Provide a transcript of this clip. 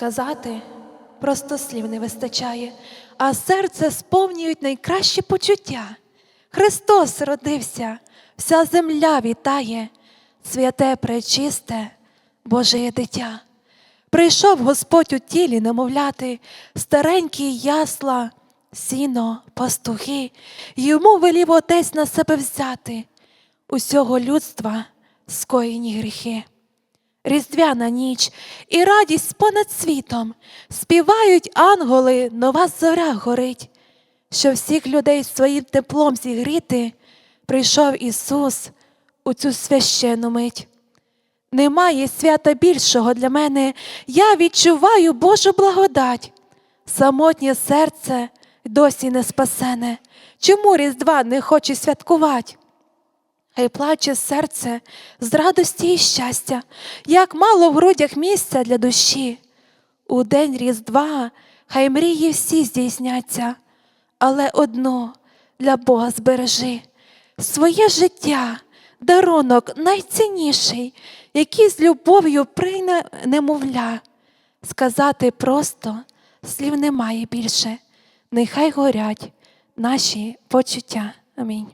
Сказати просто слів не вистачає, а серце сповнюють найкращі почуття. Христос родився, вся земля вітає, святе пречисте, Боже дитя. Прийшов Господь у тілі немовляти, старенькі ясла, сіно, пастухи, йому велів отець на себе взяти, усього людства скоєні гріхи. Різдвяна ніч і радість понад світом, співають ангели, нова зоря горить, що всіх людей своїм теплом зігріти, прийшов Ісус у цю священну мить. Немає свята більшого для мене, я відчуваю Божу благодать. Самотнє серце досі не спасене. Чому Різдва не хоче святкувати? Хай плаче серце з радості і щастя, як мало в грудях місця для душі. У день Різдва хай мрії всі здійсняться, але одно для Бога збережи своє життя, дарунок найцінніший, який з любов'ю прийме немовля. Сказати просто слів немає більше, нехай горять наші почуття. Амінь.